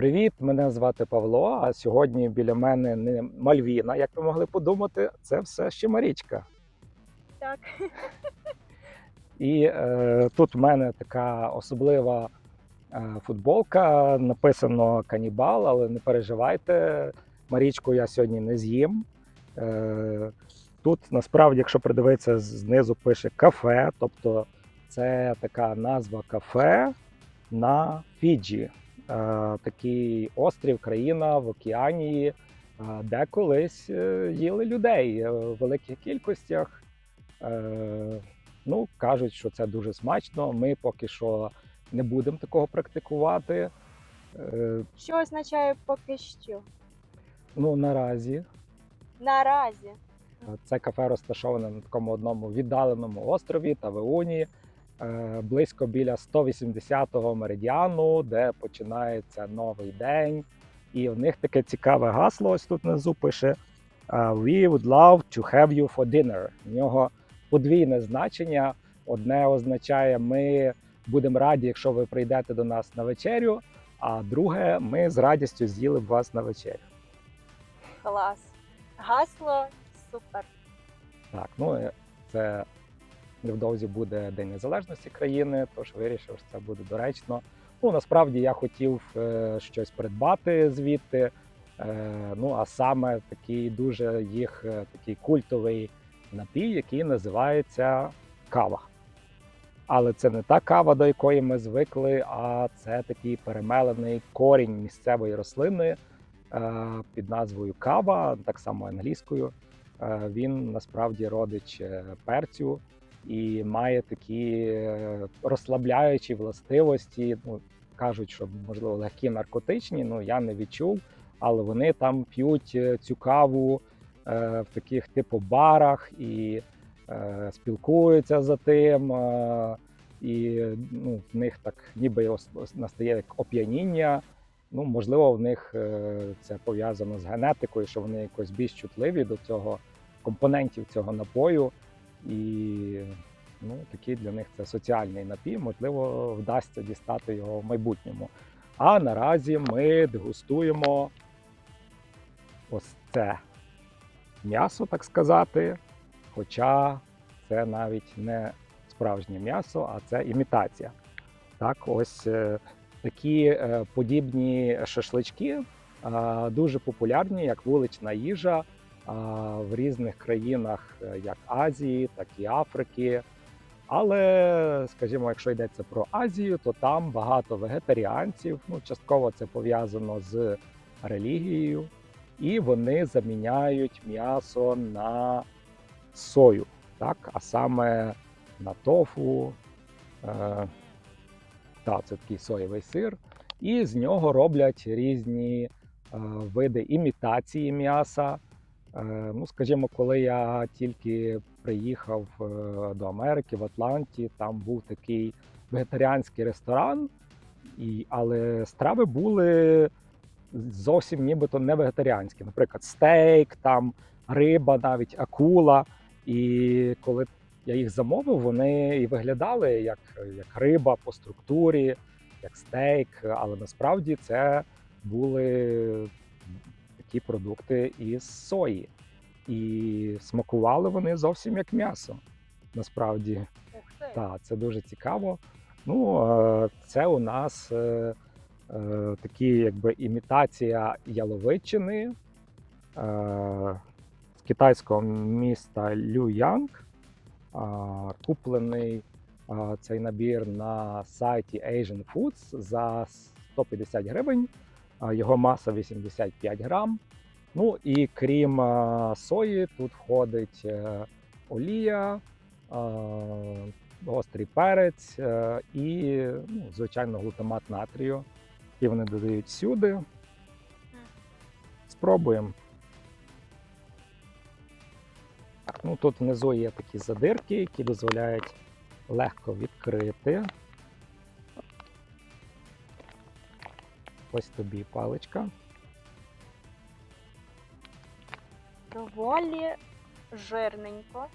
Привіт, мене звати Павло. А сьогодні біля мене не Мальвіна, як ви могли подумати, це все ще Марічка. Так. І е, тут в мене така особлива е, футболка. Написано канібал, але не переживайте. Марічку я сьогодні не з'їм. Е, тут насправді, якщо придивитися, знизу пише кафе, тобто це така назва кафе на Фіджі. Е, такий острів, країна в океанії, е, де колись е, їли людей в великих кількостях. Ну, кажуть, що це дуже смачно. Ми поки що не будемо такого практикувати. Що означає поки що? Ну, наразі Наразі. це кафе розташоване на такому одному віддаленому острові Тавеуні, близько біля 180-го меридіану, де починається новий день. І в них таке цікаве гасло. Ось тут внизу пише е, We would love to have you for dinner. В нього подвійне значення. Одне означає, ми будемо раді, якщо ви прийдете до нас на вечерю. А друге, ми з радістю з'їли б вас на вечерю. Клас. Гасло супер. Так, ну е, це невдовзі буде День Незалежності країни, тож вирішив, що це буде доречно. Ну насправді я хотів е, щось придбати звідти. Е, ну а саме такий дуже їх е, такий культовий напій, який називається кава. Але це не та кава, до якої ми звикли, а це такий перемелений корінь місцевої рослини під назвою кава, так само англійською. Він насправді родич перцю і має такі е, розслабляючі властивості. Ну, кажуть, що можливо легкі наркотичні, ну я не відчув, але вони там п'ють е, цю каву е, в таких типу барах і спілкуються за тим. І ну, в них так ніби настає як оп'яніння. Ну, можливо, в них це пов'язано з генетикою, що вони якось більш чутливі до цього компонентів цього напою. І ну, такий для них це соціальний напій. Можливо, вдасться дістати його в майбутньому. А наразі ми дегустуємо ось це м'ясо, так сказати. Хоча це навіть не справжнє м'ясо, а це імітація. Так, ось е, такі е, подібні шашлички дуже популярні як вулична їжа в різних країнах, е, як Азії, так і Африки. Але, скажімо, якщо йдеться про Азію, то там багато вегетаріанців. Ну, частково це пов'язано з релігією, і вони заміняють м'ясо на сою, так, а саме на тофу. Е, та, це такий соєвий сир, і з нього роблять різні е, види імітації м'яса. Е, ну, скажімо, коли я тільки приїхав е, до Америки в Атланті, там був такий вегетаріанський ресторан, і, але страви були зовсім нібито не вегетаріанські. Наприклад, стейк, там риба, навіть акула. І коли я їх замовив, вони і виглядали як, як риба по структурі, як стейк, але насправді це були такі продукти із сої. І смакували вони зовсім як м'ясо. Насправді, так, це дуже цікаво. Ну, е, це у нас е, е, такі, якби імітація яловичини з китайського міста Люянг. Куплений цей набір на сайті Asian Foods за 150 гривень. Його маса 85 грам. Ну і крім сої, тут входить е, олія, гострий перець е, і, ну, звичайно, глутамат натрію, який вони додають сюди. Спробуємо. Ну тут внизу є такі задирки, які дозволяють легко відкрити. Ось тобі паличка. Доволі жирненько.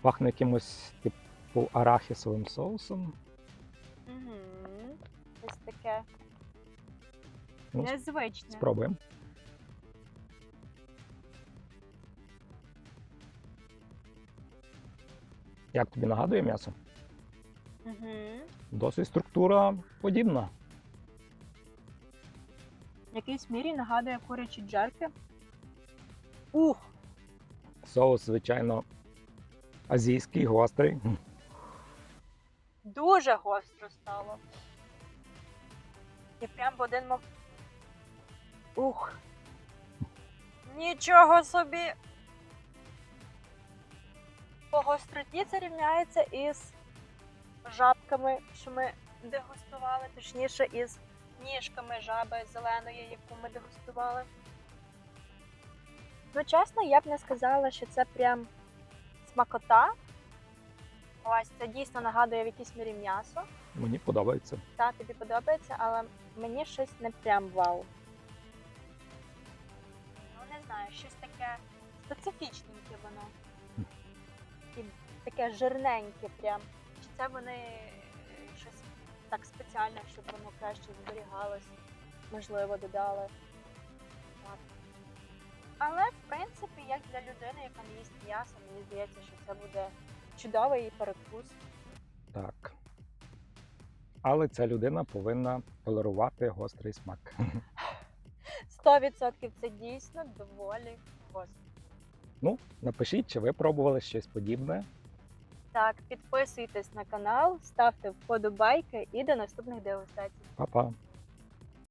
Пахне якимось типу арахісовим соусом. Угу. Ось таке Ну, незвичне. Спробуємо. Як тобі нагадує м'ясо? Досить структура подібна. В якійсь мірі нагадує курячі джерки. Ух! Соус, звичайно, азійський, гострий. Дуже гостро стало. І прям в один мом... Ух! Нічого собі! По гостроті це рівняється із жабками, що ми дегустували, точніше, із ніжками жаби зеленої, яку ми дегустували. Ну, чесно, я б не сказала, що це прям смакота. Ось це дійсно нагадує в якійсь мірі м'ясо. Мені подобається. Та тобі подобається, але мені щось не прям вау. Ну, не знаю, щось таке специфічненьке воно. І таке жирненьке прям. Це вони е, щось так спеціальне, щоб воно краще зберігалось, можливо, додали. Але, в принципі, як для людини, яка не їсть м'ясо, мені здається, що це буде чудовий перекус. Так. Але ця людина повинна толерувати гострий смак. 100% це дійсно доволі гостро. Ну, напишіть, чи ви пробували щось подібне. Так, підписуйтесь на канал, ставте вподобайки і до наступних дегустацій. Па-па!